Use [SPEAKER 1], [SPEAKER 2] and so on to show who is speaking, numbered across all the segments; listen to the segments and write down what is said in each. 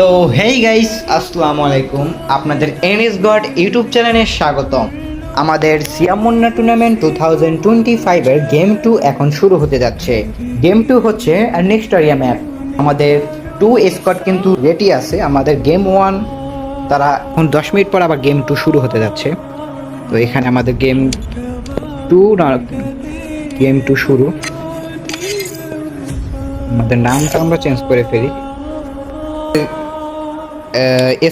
[SPEAKER 1] তো hey guys আসসালামু আলাইকুম। আপনাদের এনএস গড ইউটিউব চ্যানেলে স্বাগতম। আমাদের সিয়ামুন্না টুর্নামেন্ট টু থাউজেন্ড টোয়েন্টি ফাইভের গেম টু এখন শুরু হতে যাচ্ছে। গেম টু হচ্ছে নেক্সটারিয়া ম্যাপ আমাদের টু স্কট কিন্তু রেডি আছে। আমাদের গেম ওয়ান তারা এখন দশ মিনিট পর আবার গেম টু শুরু হতে যাচ্ছে। তো, এখানে আমাদের গেম টু না গেম টু শুরু। আমাদের নামটা আমরা চেঞ্জ করে ফেলি।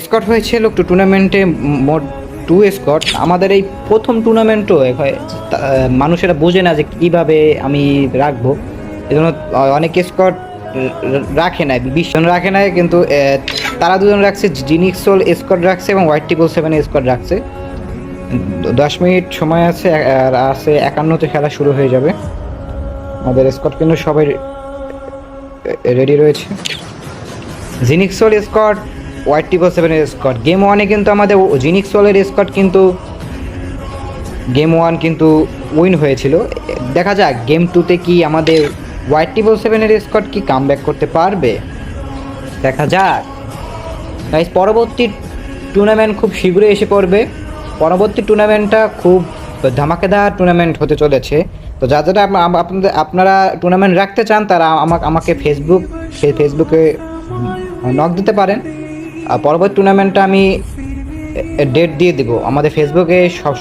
[SPEAKER 1] স্কট হয়েছিল একটু টুর্নামেন্টে মোট টু স্কট আমাদের এই প্রথম টুর্নামেন্টও মানুষেরা বোঝে না যে কীভাবে আমি রাখব। এজন্য অনেক স্কট রাখে না বিশ জন রাখে না কিন্তু তারা দুজন রাখছে জিনিক্সোল স্কট রাখছে এবং হোয়াইট টিপল সেভেন স্কট রাখছে। দশ মিনিট সময় আছে, আর আছে একান্নতে খেলা শুরু হয়ে যাবে। আমাদের স্কট কিন্তু সবাই রেডি রয়েছে। জিনিক্সোল স্কট হোয়াইট টিপল সেভেনের স্কট গেম ওয়ানে কিন্তু আমাদের জিনিক্সোলের স্কট কিন্তু গেম ওয়ান কিন্তু উইন হয়েছিল। দেখা যাক গেম টুতে কি আমাদের হোয়াইট টিপল সেভেনের স্কট কি কাম করতে পারবে? দেখা যাক। গাইস পরবর্তী টুর্নামেন্ট খুব শীঘ্রই এসে পড়বে। পরবর্তী টুর্নামেন্টটা খুব ধামাকেদার টুর্নামেন্ট হতে চলেছে। তো যা যারা আপ- আপ- আপনাদের, আপনারা টুর্নামেন্ট রাখতে চান, তারা আমাকে আমাকে ফেসবুক সেই ফেসবুকে নক দিতে পারেন। পরবর্তী টুর্নামেন্টটা আমি ডেট দিয়ে দেবো। আমাদের ফেসবুকে সব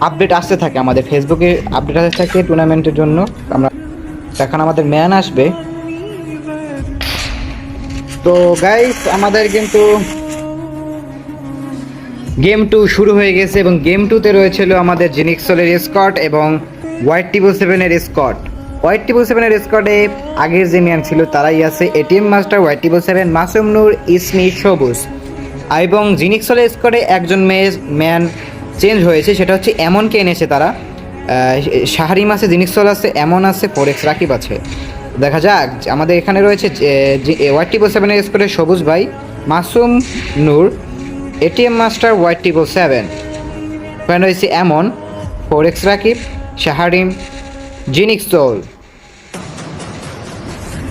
[SPEAKER 1] আপডেট আসতে থাকে। আমাদের ফেসবুকে আপডেট আসতে থাকে টুর্নামেন্টের জন্য। আমরা, এখন আমাদের ম্যান আসবে। তো গাইস আমাদের কিন্তু গেম টু শুরু হয়ে গেছে এবং গেম টুতে রয়েছিল আমাদের জিনিক্সলের স্কট এবং হোয়াইট টিবল সেভেনের স্কট হোয়াইট টিবল সেভেনের স্কটে আগের যে ম্যান ছিল, তারাই আছে ATM master white টিবল seven Masum Noor, ইসমি, Sabuj. এবং জিনিক্সলের স্কটে একজন মেয়ে ম্যান চেঞ্জ হয়েছে, সেটা হচ্ছে এমনকে এনেছে তারা? শাহারি মাসে জিনিক্সল আছে, এমন আছে, ফোরেক্স রাকিব আছে। দেখা যাক আমাদের এখানে রয়েছে হোয়াইট টিবল সেভেনের স্কটে সবুজ ভাই, Masum Noor ATM master white টিবল seven. ওখানে রয়েছে এমন, ফোরেক্স রাকিব, শাহারিম জিনিক্সোল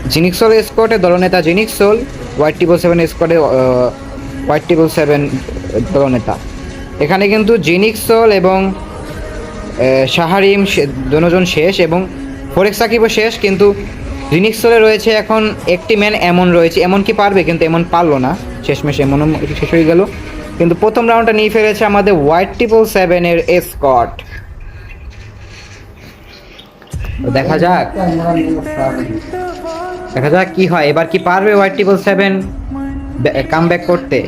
[SPEAKER 1] জিনিক্সোল স্কোয়াডে দলনেতা জিনিক্সোল হোয়াইট টিবল সেভেন স্কোয়াডে হোয়াইট টিবল সেভেন দলনেতা। এখানে কিন্তু জিনিক্সোল এবং আহ, শাহারিম সে- দুজন শেষ এবং ফোরেক্স সাকিবও শেষ কিন্তু রিনিক্সলে রয়েছে এখন একটি ম্যান এমন রয়েছে এমন কি পারবে কিন্তু এমন পারল না। শেষমেশ এমন শেষ হয়ে গেল। কিন্তু প্রথম রাউন্ডটা নিয়ে ফেলেছে আমাদের হোয়াইট ট্রিপল সেভেনের স্কট দেখা যাক। দেখা যাক কি হয়। এবার কি পারবে white triple seven come back করতে?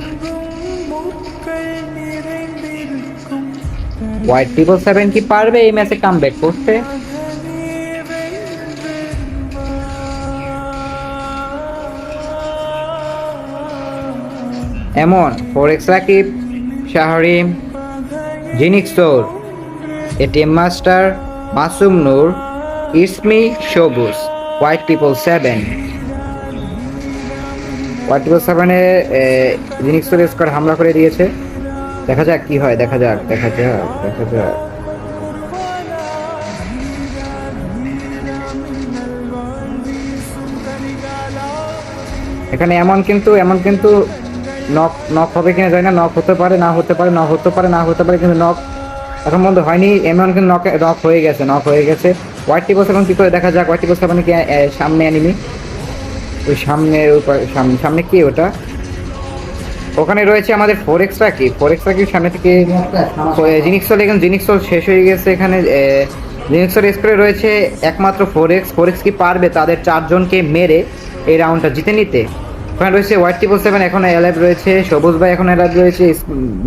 [SPEAKER 1] হোয়াইট ট্রিপল সেভেন কি পারবে এই ম্যাচে কাম ব্যাক করতে? এমন forex Rakib, Shahrim জিনিক্সোর ATM master Masum Noor its me Sabuj white triple seven white triple সেভেনে জিনিক্সোর স্কোর হামলা করে দিয়েছে। দেখা যাক কি হয়, দেখা যাক দেখা যাক দেখা যাক। এখানে এমন কিন্তু এমন কিন্তু নক নক হবে কিনা যায় না নক হতে পারে, না হতে পারে নক হতে পারে, না হতে পারে, কিন্তু নক এখন পর্যন্ত হয়নি। এমন কিন্তু নক নক হয়ে গেছে নক হয়ে গেছে। হোয়াইট টিপস এখন কি করে দেখা যাক? হোয়াইট টিপস এখন কি সামনে অ্যানিমি ওই সামনে সামনে কি ওটা? ওখানে রয়েছে আমাদের ফোর এক্সট্রা কি ফোর এক্সট্রা কি সামনে থেকে জিনিস জিনিক্সল এখন জিনিক্সল শেষ হয়ে গেছে এখানে জিনিক্সল স্প্রে রয়েছে একমাত্র ফোর এক্স ফোর এক্স কি পারবে? তাদের চারজনকে মেরে এই রাউন্ডটা জিতে নিতে। ওখানে রয়েছে হোয়াইট টিপল সেভেন এখন অ্যালাইভ রয়েছে। সবুজ ভাই এখন অ্যালাইভ রয়েছে।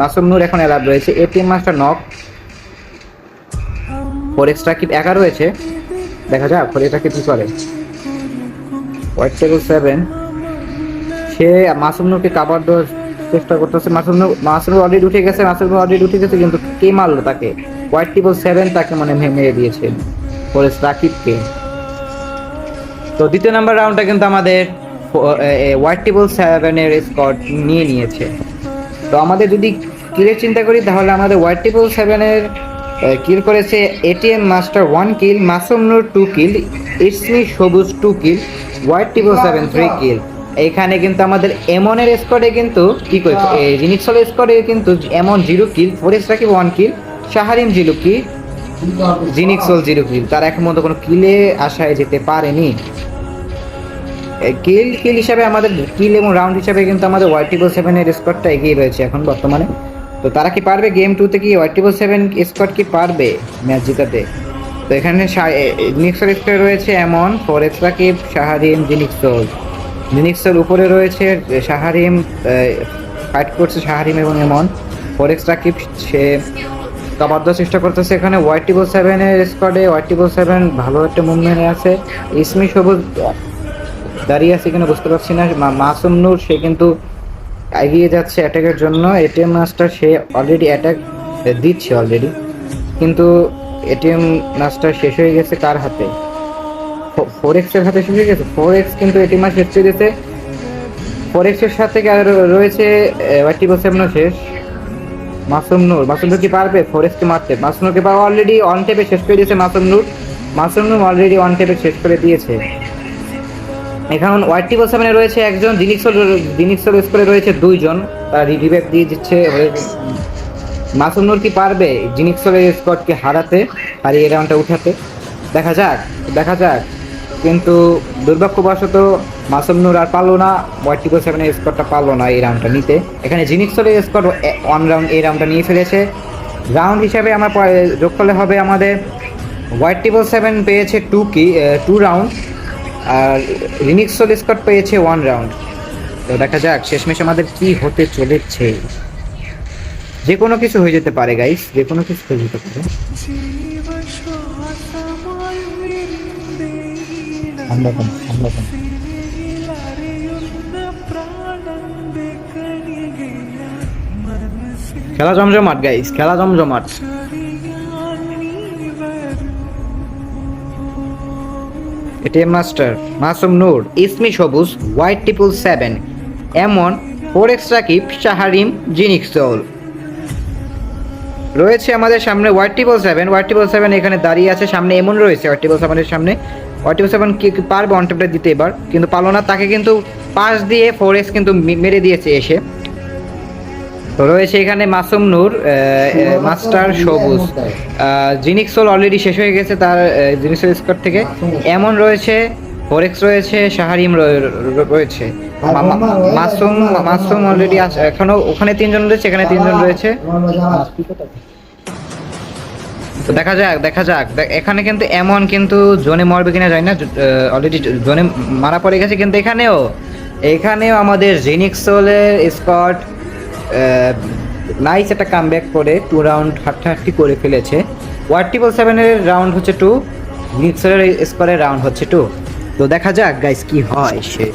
[SPEAKER 1] মাসুম নূর এখন অ্যালাইভ রয়েছে। ATM master knock four extra কি একা রয়েছে। দেখা যাক ফোর এক্সট্রা কি করে। হোয়াইট টেবল সেভেন সে মাসুম নূরকে কাবার দেওয়ার চেষ্টা করতেছে। মাসুম নূর মাসুম নূর অলরেডি উঠে গেছে, মাসুম নূর অলরেডি উঠে গেছে, কিন্তু কে মারলো তাকে? হোয়াইট টেবল সেভেন তাকে মানে মেরে দিয়েছে ফোর রাকিবকে তো দ্বিতীয় নাম্বার রাউন্ডটা কিন্তু আমাদের হোয়াইট টেবল সেভেনের স্কট নিয়ে নিয়েছে। তো আমাদের যদি কিলের চিন্তা করি, তাহলে আমাদের হোয়াইট টেবল সেভেনের কিল করেছে ATM master one kill Masum Noor two kill its me Sabuj two kill white triple seven three kill এখানে কিন্তু আমাদের এমনের স্কোয়াডে কিন্তু কি কই জিনিক্সল স্কোয়াডে কিন্তু এমন zero kill four X Rakib one kill Shahrim zero kill জিনিক্সল zero kill তার এখন মতো কোনো কিলে আশায় যেতে পারেনি। কিল কিল হিসাবে আমাদের কিল এবং রাউন্ড হিসাবে কিন্তু আমাদের ওয়াই টিবল সেভেনের স্কোয়াডটা এগিয়ে রয়েছে এখন বর্তমানে। তো তারা কি পারবে? গেম টুতে কি ওয়াই টিবল সেভেন স্কোয়াড কি পারবে ম্যাচ জিতাতে? তো এখানে জিনিক্সল স্কোয়াড রয়েছে এমন ফরেক্স রাকিব শাহারিম জিনিক্সল জিনিক্সের উপরে রয়েছে শাহারিম ফাইট করছে শাহারিম এবং এমন। ফরেক্স রাকিব সে কাবার চেষ্টা করতেছে এখানে। ওয়াই সেভেনের স্কোয়াডে ওয়াই সেভেন ভালো একটা মুভমেন্টে আছে। ইসমি সবুজ দাঁড়িয়ে আছে কিনা বুঝতে পারছি না। মাসুম নূর, সে কিন্তু এগিয়ে যাচ্ছে অ্যাটাকের জন্য। এটিএম মাস্টার, সে অলরেডি অ্যাটাক দিচ্ছে অলরেডি কিন্তু এটিএম মাস্টার শেষ হয়ে গেছে কার হাতে? ফোর এক্সের হাতে শেষ হয়ে গেছে? ফোর এক্স কিন্তু এটিএম মাস শেষ হয়ে গেছে ফোর এক্সের সাথে রয়েছে? ওয়াইটিবল সেভেনও শেষ। মাসুম নূর মাসুম নূর কি পারবে? ফরেস্টকে মারতে? মাসুম নূরকে অলরেডি অন টেপে শেষ করে দিয়েছে মাসুম নূর। মাসুম নূর অলরেডি অন টেপে শেষ করে দিয়েছে। এখন ওয়াইট টিবল সেভেনে রয়েছে একজন জিনিক্সল জিনিক্সল স্কোরে রয়েছে দুইজন। তারা রিভাইভ দিয়ে দিচ্ছে মাসুম নূর কি পারবে জিনিক্সলের স্কোয়াডকে হারাতে আর এই রাউন্ডটা উঠাতে? দেখা যাক দেখা যাক। কিন্তু দুর্ভাগ্যবশত মাসুম নূর আর পারল না, ওয়াইট টিবল সেভেনের স্কোয়াডটা পারল না এই রাউন্ডটা নিতে। এখানে জিনিক্সলের স্কোয়াড ওয়ান রাউন্ড, এই রাউন্ডটা নিয়ে ফেলেছে। রাউন্ড হিসাবে আমার যোগ করলে হবে আমাদের। হোয়াইট টেবল সেভেন পেয়েছে টু কি টু রাউন্ড। আর রিনিক্স রিনিক্সল স্কট পেয়েছে ওয়ান রাউন্ড তো দেখা যাক শেষমেশ আমাদের কি হতে চলেছে। যে কোনো কিছু হয়ে যেতে পারে গাইস যে কোনো কিছু হয়ে যেতে পারে। ঠান্ডা কম, ঠান্ডা কম। খেলা জমজমাট গাইস খেলা জমজমাট। ATM master Masum Noor, its me Sabuj, white triple seven, এমন ফোর এক্স রাকিব, শাহারিম জিনিক্সল রয়েছে আমাদের সামনে white triple seven, white triple seven এখানে দাঁড়িয়ে আছে, সামনে এমন রয়েছে, হোয়াইট ট্রিপল সেভেনের সামনে। হোয়াইট ট্রিপল সেভেন কি পারবে অনটেপটা দিতে এবার, কিন্তু পারল না, তাকে কিন্তু পাশ দিয়ে ফোর এক্স কিন্তু মেরে দিয়েছে এসে। তো রয়েছে এখানে মাসুম নূর মাস্টার সবুজ। জিনিক্সোল অলরেডি শেষ হয়ে গেছে তার জিনিক্সোল স্কোর থেকে। এমন রয়েছে ফোরেক্স রয়েছে শাহারিম রয়ে- রয়েছে। মাসুম মাসুম অলরেডি এখনও ওখানে তিনজন রয়েছে এখানে তিনজন রয়েছে। তো দেখা যাক দেখা যাক। এখানে কিন্তু এমন কিন্তু জোনে মরবে কিনা যায় না অলরেডি জোনে মারা পড়ে গেছে কিন্তু এখানেও। এখানেও আমাদের জেনিক্সোলের স্কট নাইস একটা কাম ব্যাক করে টু রাউন্ড হাট্টাহাট্টি করে ফেলেছে। ওয়ার টিবল সেভেনের রাউন্ড হচ্ছে টু নিক্সলের স্কোরের রাউন্ড হচ্ছে টু তো দেখা যাক গাইস কি হয় শেষ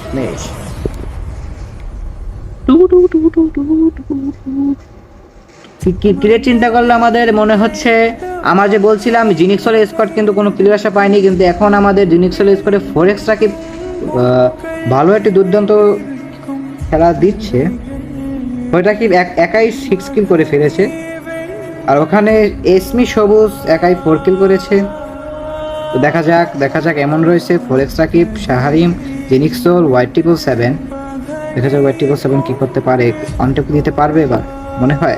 [SPEAKER 1] ক্রিকেট চিন্তা করলে আমাদের? মনে হচ্ছে আমার যে বলছিলাম জিনিক্সলের স্কোয়াড কিন্তু কোনো ক্লিয়ার আসা পায়নি কিন্তু এখন আমাদের জিনিক্সলের স্কোয়াডে ফোর এক্সট্রা কি ভালো একটি দুর্দান্ত খেলা দিচ্ছে। ওইটা কি এক- একাই সিক্স কিল করে ফেলেছে? আর ওখানে এসমি সবুজ, একাই ফোর কিল করেছে। দেখা যাক দেখা যাক এমন রয়েছে। ফোর এক্স রাকিব শাহারিম জেনিক্সোল হোয়াইট টিপল সেভেন দেখা যাক হোয়াইট টিপল সেভেন কী করতে পারে অনটেপ দিতে পারবে এবার মনে হয়?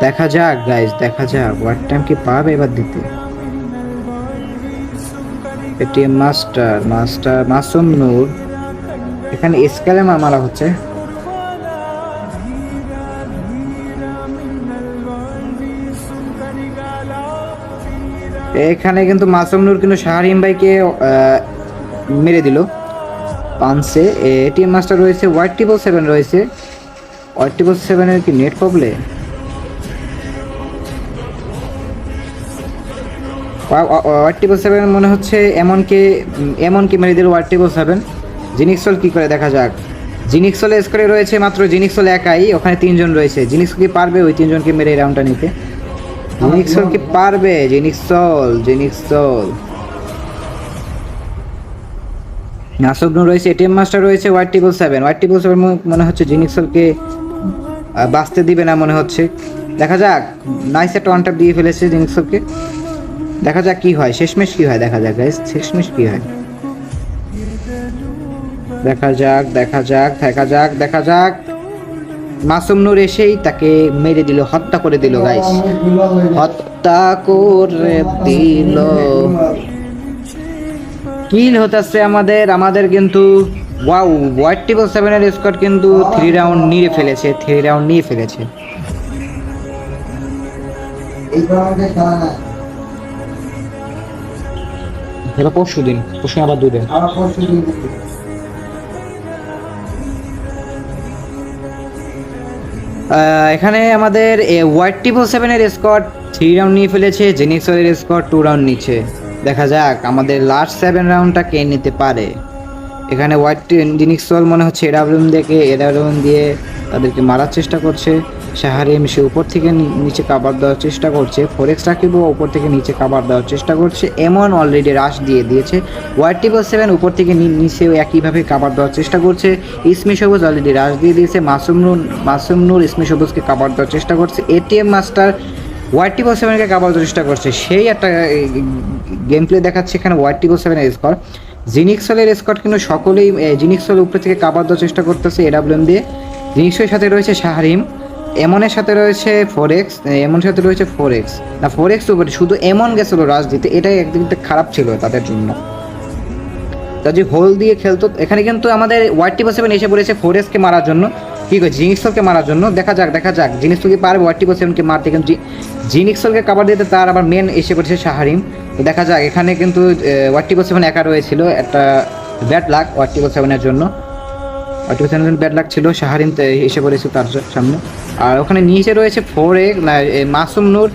[SPEAKER 1] দেখা যাক গাইজ দেখা যাক হোয়াইট টাইম কি পাবে এবার দিতে। ATM master master Masum Noor এখানে স্কেলে মারা হচ্ছে। এখানে কিন্তু মাসুম নূর কিন্তু শাহরিম ভাইকে মেরে দিল। পাঁচে এটিএম মাস্টার রয়েছে হোয়াইট টিবল সেভেন রয়েছে। হোয়াইট টিবল সেভেনের কি net problem white triple seven মনে হচ্ছে এমনকি এমনকি মেরে দিল হোয়াইট টিবল সেভেন জিনিক্সল কি করে দেখা যাক? জিনিক্সল স্কোরে রয়েছে মাত্র, জিনিক্সল একাই, ওখানে তিনজন রয়েছে। জিনিক্সল কি পারবে ওই তিনজনকে মেরে রাউন্ডটা নিতে? জিনিক্সল কি পারবে? জিনিক্সল জিনিক্সল নাসগ্ন রয়েছে এটিএম মাস্টার রয়েছে white triple seven white triple seven মনে হচ্ছে জিনিক্সলকে বাঁচতে দিবে না মনে হচ্ছে। দেখা যাক নাইস একটা ওয়ান দিয়ে ফেলেছে জিনিক্সলকে দেখা যাক কি হয়, শেষমেশ কি হয়, দেখা যাক গাইস শেষমেশ কি হয়। দেখা যাক দেখা যাক দেখা যাক দেখা যাক। মাসুম নূর এসেই তাকে মেরে দিল, হত্যা করে দিল গাইস হত্যা করে দিল। কিল হতেছে আমাদের আমাদের কিন্তু ওয়াও হোয়াইট টেবল সেভেনের স্কোয়াড কিন্তু থ্রি রাউন্ড নিয়ে ফেলেছে থ্রি রাউন্ড নিয়ে ফেলেছে। পরশু দিন পরশু আবার দুদিন এখানে আমাদের ওয়াইট ট্রিপল সেভেনের স্কোয়াড থ্রি রাউন্ড নিয়ে ফেলেছে জেনিক্সের স্কোয়াড টু রাউন্ড নিচ্ছে। দেখা যাক, আমাদের লাস্ট সেভেন রাউন্ডটা কে নিতে পারে। এখানে হোয়াইট জিনিক্সল মনে হচ্ছে এডাব্লিউম দেখে এডাব্লিউম দিয়ে তাদেরকে মারার চেষ্টা করছে। শাহারিম সে উপর থেকে নিচে কাবার দেওয়ার চেষ্টা করছে। ফোরেক্স রাকিবও উপর থেকে নিচে কাবার দেওয়ার চেষ্টা করছে। এমন অলরেডি রাশ দিয়ে দিয়েছে। হোয়াইট টিপল সেভেন উপর থেকে নিচেও একইভাবে কাবার দেওয়ার চেষ্টা করছে। ইসমি সবুজ অলরেডি রাশ দিয়ে দিয়েছে। মাসুম নূর মাসুম নূর ইসমি সবুজকে কাবার দেওয়ার চেষ্টা করছে। এটিএম মাস্টার হোয়াইট টিপল সেভেনকে কাবার দেওয়ার চেষ্টা করছে। সেই একটা গেম প্লে দেখাচ্ছে এখানে হোয়াইট টিপল সেভেনের স্কোর জিনিক্সলের স্কট কিন্তু সকলেই জিনিক্সল উপরে থেকে কাবার দেওয়ার চেষ্টা করতেছে এডাব্লিউএম দিয়ে। জিনিক্সের সাথে রয়েছে শাহরিম এমনের সাথে রয়েছে ফোরেক্স এমন সাথে রয়েছে ফোরেক্স না ফোরেক্স উপরে শুধু এমন গেছিল রাজ দিতে এটাই একদিক খারাপ ছিল তাদের জন্য। তা যে হোল দিয়ে খেলতো, এখানে কিন্তু আমাদের হোয়াইট টিপল সেভেন এসে পড়েছে ফোরেক্সকে মারার জন্য। কি করছে জিনিক্সলকে মারার জন্য? দেখা যাক দেখা যাক। জিনিক্সল কি পারবে হোয়াইট টিপল সেভেনকে মারতে, কিন্তু জিনিক্সলকে কাবার দিতে তার আবার মেন এসে পড়েছে শাহারিম। তো দেখা যাক, এখানে কিন্তু হোয়াইট টিপল সেভেন একা রয়েছিল, একটা ব্যাড লাক হোয়াইট টিপল সেভেনের জন্য। সেভেনের ব্যাড লাক ছিল শাহারিম তো এসে পড়েছে তার সামনে। আর ওখানে নিচে রয়েছে ফোর এ, মাসুম নূর,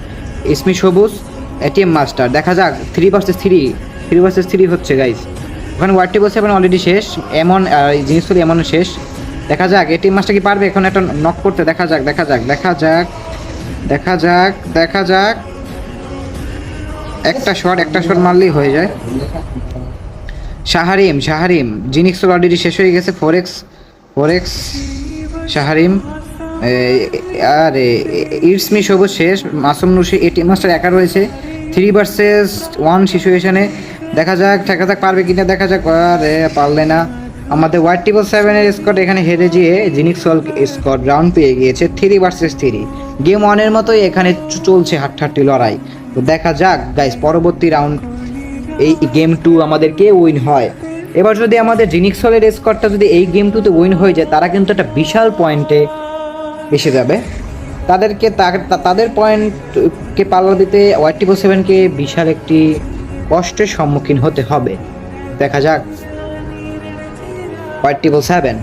[SPEAKER 1] ইসমি সবুজ এটিএম মাস্টার দেখা যাক three versus three three versus three হচ্ছে গাইস ওখানে হোয়াইট টেবল সেভেন অলরেডি শেষ, এমন জিনিসগুলো এমন শেষ। দেখা যাক এটিএম মাস্টার কি পারবে? এখন একটা নক করতে। দেখা যাক দেখা যাক দেখা যাক দেখা যাক দেখা যাক। একটা শট একটা শট মারলেই হয়ে যায়। শাহারিম শাহারিম জিনিক্স অলরেডি শেষ হয়ে গেছে ফোরেক্স ফোরেক্স শাহারিম আরে ইটসমি সবুজ শেষ মাসুম নুসি এটি মাস্টার একা রয়েছে। থ্রি ভার্সেস ওয়ান সিচুয়েশনে দেখা যাক দেখা যাক পারবে কিনা, দেখা যাক, আরে পারলে না। আমাদের হোয়াইট টিবল সেভেনের স্কট এখানে হেরে গিয়ে জিনিক্সল স্কট রাউন্ড পেয়ে গিয়েছে থ্রি ভার্সেস থ্রি গেম ওয়ানের মতোই এখানে চলছে হাট্টাহাট্টি লড়াই। তো দেখা যাক গাইস পরবর্তী রাউন্ড এই গেম টু আমাদেরকে উইন হয়। এবার যদি আমাদের জিনিক্সলের স্কোরটা যদি এই গেম টুতে উইন হয়ে যায়, তারা কিন্তু একটা বিশাল পয়েন্টে এসে যাবে। তাদেরকে তাদের পয়েন্টকে পাল্লা দিতে ওয়াই টিপো সেভেনকে বিশাল একটি কষ্টের সম্মুখীন হতে হবে। দেখা যাক। White triple seven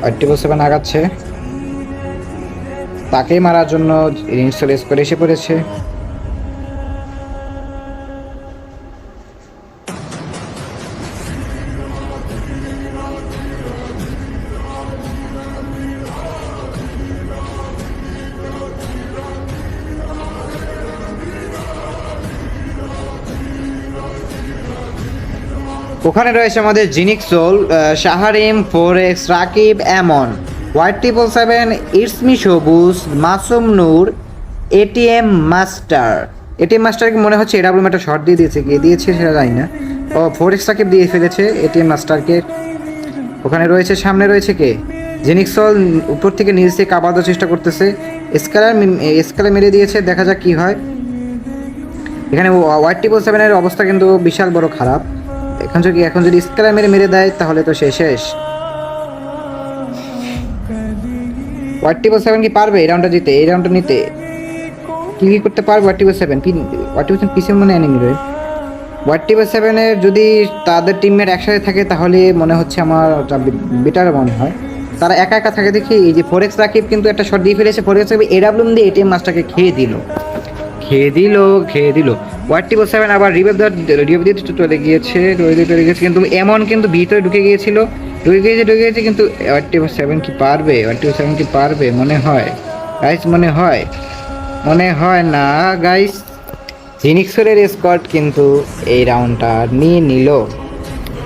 [SPEAKER 1] white triple seven আগাচ্ছে। তাকেই মারার জন্য ইনস্টল স্কোর এসে পড়েছে। ওখানে রয়েছে আমাদের জিনিক সোল শাহারিম, ফোরেক্স, রাকিব, এমন। White triple seven its me Sabuj, Masum Noor, ATM master. ATM মাস্টারকে মনে হচ্ছে এডাব্লিউ একটা শর্ট দিয়ে দিয়েছে, কে দিয়েছে সেটা জানি না। ও, ফোরেক্স রাকিব দিয়ে ফেলেছে এটিএম মাস্টারকে। ওখানে রয়েছে, সামনে রয়েছে কে? জেনিক্সল উপর থেকে নিচ থেকে দেওয়ার চেষ্টা করতেছে। স্কালার স্কালে মেরে দিয়েছে, দেখা যাক কি হয়। এখানে হোয়াইট টিপল সেভেনের অবস্থা কিন্তু বিশাল বড় খারাপ। এখন যদি এখন যদি স্কালার মেরে মেরে দেয়, তাহলে তো সে শেষ। হোয়াইট টিপল সেভেন কি পারবে এই রাউন্ডটা জিতে? এই রাউন্ডটা নিতে। কি কি করতে পারবে white triple seven white triple seven PC মনে এনিমি রয়ে হোয়াইট টিপল সেভেনের যদি তাদের টিমমেট একসাথে থাকে, তাহলে মনে হচ্ছে আমার বেটার মনে হয়। তারা একা একা থাকে দেখি, এই যে ফোরেক্স রাকিব কিন্তু একটা শট দিয়ে ফেলেছে। ফোরেক্স রাকিব এডাব্লুম দিয়ে এটিএম মাছটাকে খেয়ে দিল। খেয়ে দিল খেয়ে দিল। ওয়ার টিপল সেভেন আবার রিভেভ রিভেভ দিতে চলে গিয়েছে চলে গিয়েছে, কিন্তু এমন কিন্তু ভিতরে ঢুকে গিয়েছিল, ঢুকে গিয়েছে ঢুকে গিয়েছে, কিন্তু ওয়ার টিপল সেভেন কি পারবে? ওয়ার টিপল সেভেন কি পারবে? মনে হয়। গাইস মনে হয়। মনে হয় না। গাইস জিনিক্সরের স্কট কিন্তু এই রাউন্ডটা নিয়ে নিল।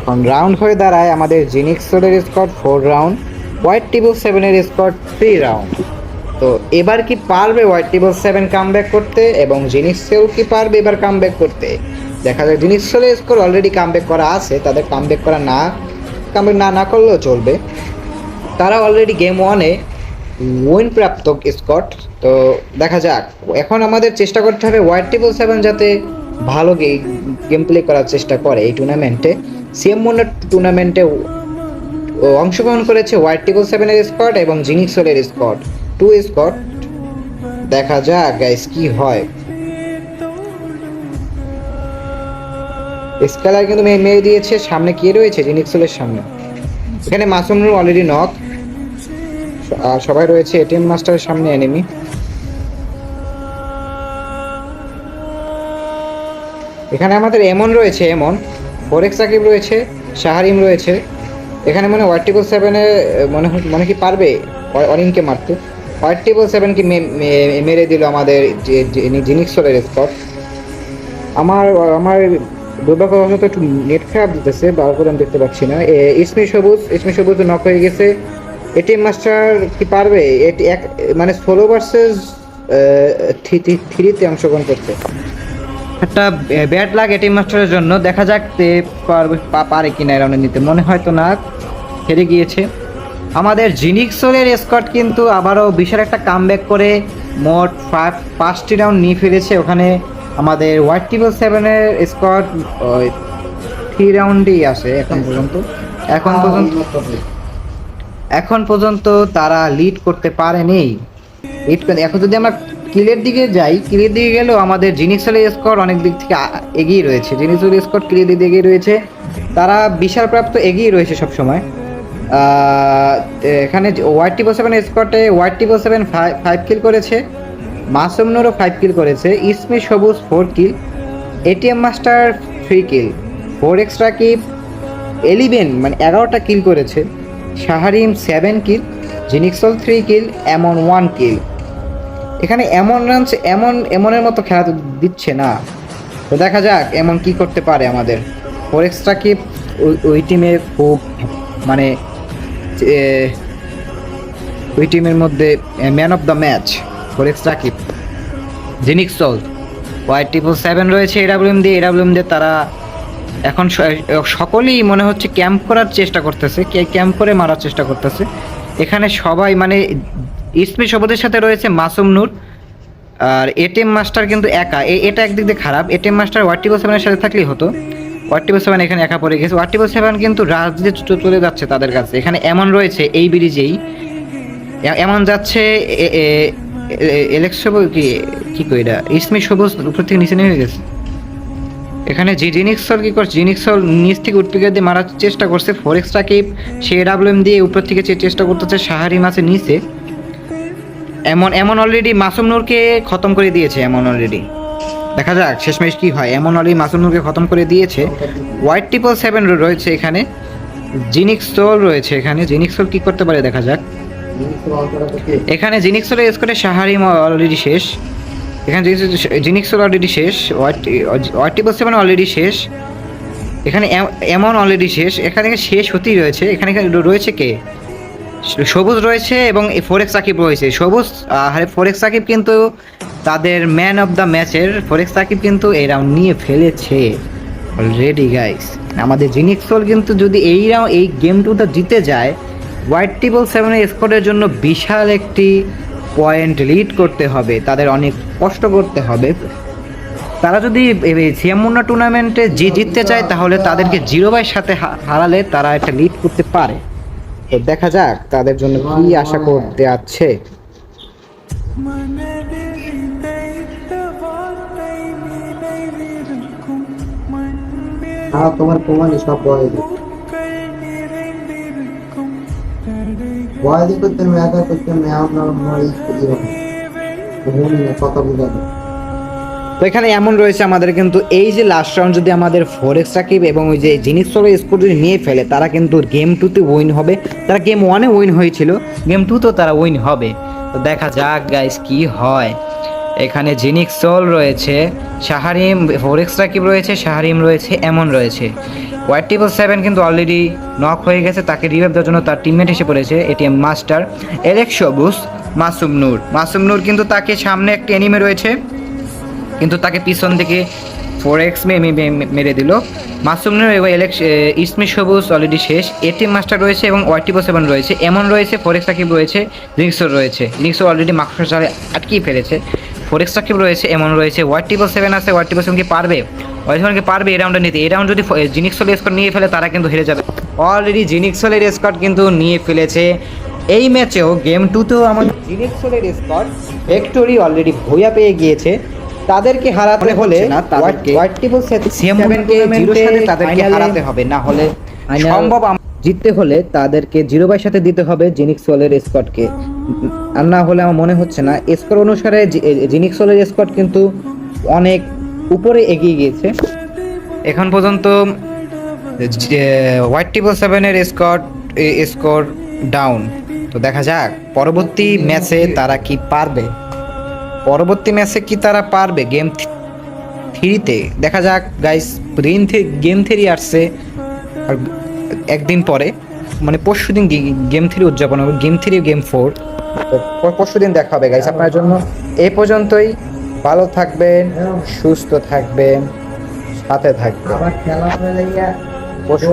[SPEAKER 1] এখন রাউন্ড হয়ে দাঁড়ায় আমাদের জিনিক্সরের স্কট ফোর রাউন্ড হোয়াইট টিবল সেভেনের স্কট থ্রি রাউন্ড তো এবার কি পারবে হোয়াইট টিবল সেভেন কাম করতে এবং জিনিক্সেও কি পারবে এবার কাম করতে? দেখা যায় জিনিস চলে স্কোর অলরেডি কামব্যাক করা আছে, তাদের কামব্যাক করা না কামব্যাক না না করলেও চলবে। তারা অলরেডি গেম ওয়ানে উইন প্রাপ্ত স্কট তো দেখা যাক। এখন আমাদের চেষ্টা করতে হবে হোয়াইট টেবল সেভেন যাতে ভালো গেম প্লে করার চেষ্টা করে এই টুর্নামেন্টে সিএম মনের টুর্নামেন্টে অংশগ্রহণ করেছে হোয়াইট টেবল সেভেনের স্কট এবং জিনিক্সলের স্কট টু স্কট দেখা যাক গাইস কি হয়। স্কেলার কিন্তু মেয়ে মেরে দিয়েছে। সামনে কে রয়েছে? জিনিক্সলের সামনে। এখানে মাসুম মাসুমরুল অলরেডি নক সবাই রয়েছে। এটিএম মাস্টারের সামনে এনিমি এখানে আমাদের এমন রয়েছে এমন ফোরেক্স সাকিব রয়েছে। শাহারিম রয়েছে। এখানে মনে টেবল সেভেনে মনে মনে কি পারবে? অরিনকে মারতে। হোয়াইট টেবল সেভেন কি মেরে দিল আমাদের জিনিস জিনিক্সলের স্পট আমার আমার দুর্ভাগ্যবশত একটু নেট খারাপ দিতেছে, বার করে আমি দেখতে পাচ্ছি না। ইসমি সবুজ ইসমি সবুজ নক হয়ে গেছে। এটিএম মাস্টার কি পারবে? এটি এক মানে ষোলো ভার্সেস থ্রিতে অংশগ্রহণ করতে। একটা ব্যাড লাগ এটিএম মাস্টারের জন্য। দেখা যাক পারবে পারে কিনা এরাউন্ডে নিতে। মনে হয় তো না, হেরে গিয়েছে। আমাদের জিনিক্সোলের স্কট কিন্তু আবারও বিশাল একটা কামব্যাক করে মোট ফাইভ পাঁচটি রাউন্ড নিয়ে ফিরেছে। ওখানে আমাদের ওয়াইট টিবল সেভেনের স্কট থ্রি রাউন্ডেই আসে এখন পর্যন্ত। এখন পর্যন্ত এখন পর্যন্ত তারা লিড করতে পারেনি। লিড করে এখন যদি আমরা কিলের দিকে যাই কিলের দিকে গেলেও আমাদের জিনিক্সেলের স্কোর অনেক দিক থেকে এগিয়ে রয়েছে। জিনিক্সেলের স্কোর কিলের দিকে এগিয়ে রয়েছে। তারা বিশাল প্রাপ্ত এগিয়ে রয়েছে সবসময়। এখানে white triple seven স্কটে white triple seven five kill করেছে। মাসুম নুরও ফাইভ কিল করেছে। Its me Sabuj four kill ATM master three kill four extra keep eleven মানে এগারোটা কিল করেছে। শাহারিম সেভেন কিল জিনিক্সল থ্রি কিল এমন ওয়ান কিল এখানে এমন রানস এমন এমনের মতো খেলা দিচ্ছে না। তো দেখা যাক এমন কি করতে পারে আমাদের। ফোর এক্সট্রা কিপ ওই টিমে খুব মানে ওই টিমের মধ্যে man of the match four Rakib keep জিনিক্সল ওয়াই ট্রিপল সেভেন রয়েছে এডাব্লিউএম দিয়ে। এডাব্লিউএম দিয়ে তারা এখন সকলেই মনে হচ্ছে ক্যাম্প করার চেষ্টা করতেছে, কে ক্যাম্প করে মারার চেষ্টা করতেছে। এখানে সবাই মানে ইসমি শপথের সাথে রয়েছে মাসুম নূর, আর এটিএম মাস্টার কিন্তু একা। এটা একদিক দিয়ে খারাপ। এটিএম মাস্টার ওয়ার্টিবল সেভেনের সাথে থাকলেই হতো। ওয়ার্টিবল সেভেন এখানে একা পড়ে গেছে। ওয়ার্টিবল সেভেন কিন্তু রাজনীতি চলে যাচ্ছে তাদের কাছে। এখানে এমন রয়েছে এই ব্রিজেই। এমন যাচ্ছে এলেক্সো কি কি এটা? ইসমি সবুজ উপর থেকে নিচে নেমে গেছে। এখানে জি জিনিক্সল কি করছে? জিনিক্সল নিচ থেকে উৎপিকা দিয়ে মারার চেষ্টা করছে। ফোরেক্স রাকিব, সে ডাব্লিউএম দিয়ে উপর থেকে চেষ্টা করতেছে সাহারি মাছের নিচে। এমন এমন অলরেডি মাসুম নূরকে খতম করে দিয়েছে, এমন অলরেডি দেখা যাক, শেষমেশ কি হয়। এমন অলি মাসুনুরকে খতম করে দিয়েছে। হোয়াইট ট্রিপল সেভেন রয়েছে এখানে। জিনিক্সল রয়েছে এখানে। জিনিক্সল কি করতে পারে দেখা যাক। এখানে জিনিক্সলের স্কোরে শাহারিম অলরেডি শেষ। এখানে জিনিক্সল অলরেডি শেষ। ওয়াইট টিপল সেভেন অলরেডি শেষ। এখানে এমন অলরেডি শেষ। এখানে শেষ হতেই রয়েছে। এখানে রয়েছে কে? সবুজ রয়েছে এবং ফোরেক্স সাকিব রয়েছে। সবুজ আর ফোরেক্স সাকিব কিন্তু তাদের ম্যান অফ দ্য ম্যাচের ফোরেক্স সাকিব কিন্তু এই রাউন্ড নিয়ে ফেলেছে। অলরেডি গাইস আমাদের জিনিক্সল কিন্তু যদি এই রাউন্ড এই গেম টুটা জিতে যায় হোয়াইট টিবল সেভেনের স্কোরের জন্য বিশাল একটি পয়েন্ট লিড করতে হবে, তাদের অনেক কষ্ট করতে হবে। তারা যদি সিয়ামুন্না টুর্নামেন্টে জি জিততে চায়, তাহলে তাদেরকে জিরো বাইয়ের সাথে হারালে তারা একটা লিড করতে পারে। দেখা যাক তাদের জন্য কি আশা করতে আছে।
[SPEAKER 2] তোমার প্রমাণই সব বয়েদি করতে একা করতে না কথা বুঝাবে।
[SPEAKER 1] তো এখানে এমন রয়েছে আমাদের কিন্তু এই যে লাস্ট রাউন্ড যদি আমাদের ফোর এক্স রাকিব এবং ওই যে জিনিস স্কোর যদি নিয়ে ফেলে, তারা কিন্তু গেম টুতে উইন হবে। তারা গেম ওয়ানে উইন হয়েছিল। গেম টুতেও তারা উইন হবে। তো দেখা যাক গাইস কি হয়। এখানে জিনিক্স সোল রয়েছে, শাহারিম ফোর এক্স রাকিব রয়েছে, শাহারিম রয়েছে, এমন রয়েছে। হোয়াইট টিপল সেভেন কিন্তু অলরেডি নক হয়ে গেছে, তাকে রিভাইভ দেওয়ার জন্য তার টিমমেট এসে পড়েছে এটিএম মাস্টার এলেক্স সবুজ মাসুম নূর। মাসুম নূর কিন্তু তাকে সামনে একটি এনিমে রয়েছে। কিন্তু তাকে পিছন থেকে ফোর এক্স মে মেরে দিল। মাসুমনের ইসমি সবুজ অলরেডি শেষ। এটিএম মাস্টার রয়েছে এবং ওয়াইটিপো সেভেন রয়েছে। এমন রয়েছে ফোর এক্স সাকিব রয়েছে লিংসোর রয়েছে। লিংসো অলরেডি মাকড়সার জালে আটকিয়ে ফেলেছে। ফোর এক্স সাকিব রয়েছে, এমন রয়েছে। ওয়াইটিপো সেভেন আছে ওয়াইটিপো সেভেন কি পারবে? ওয়াইটিপো পারবে এই রাউন্ডে নিতে। এই রাউন্ড যদি জিনিক্সোল স্কোর নিয়ে ফেলে, তারা কিন্তু হেরে যাবে। অলরেডি জিনিক্সোলের স্কোর কিন্তু নিয়ে ফেলেছে। এই ম্যাচেও গেম টুতেও আমাদের জিনিক্সোলের স্কোর ভিক্টোরি অলরেডি ভুইয়া পেয়ে গিয়েছে। তাদেরকে হারাতে হলে
[SPEAKER 2] না তাদেরকে
[SPEAKER 1] ওয়াইটিপল সেভেনকে জিরোর সাথে তাদেরকে হারাতে হবে। না হলে সম্ভব জিততে হলে তাদেরকে জিরো বাই সাথে দিতে হবে জিনিক্স জিনিক্সোলের স্কটকে আর না হলে আমার মনে হচ্ছে না স্কোর অনুসারে জিনিক্সোলের স্কট কিন্তু অনেক উপরে এগিয়ে গিয়েছে। এখন পর্যন্ত হোয়াইট টিপল সেভেনের স্কট স্কোর ডাউন তো দেখা যাক পরবর্তী ম্যাচে তারা কি পারবে। পরবর্তী ম্যাচে কি তারা পারবে? গেম থ্রিতে। দেখা যাক গাইস গেম গেম থ্রি আসছে আর একদিন পরে। মানে পরশু দিন গেম থ্রি উদযাপন হবে। গেম থ্রি গেম ফোর পরশু দিন দেখা হবে গাইস আপনার জন্য। এই পর্যন্তই। ভালো থাকবেন সুস্থ থাকবেন সাথে থাকবেন।
[SPEAKER 2] খেলা
[SPEAKER 1] পরশু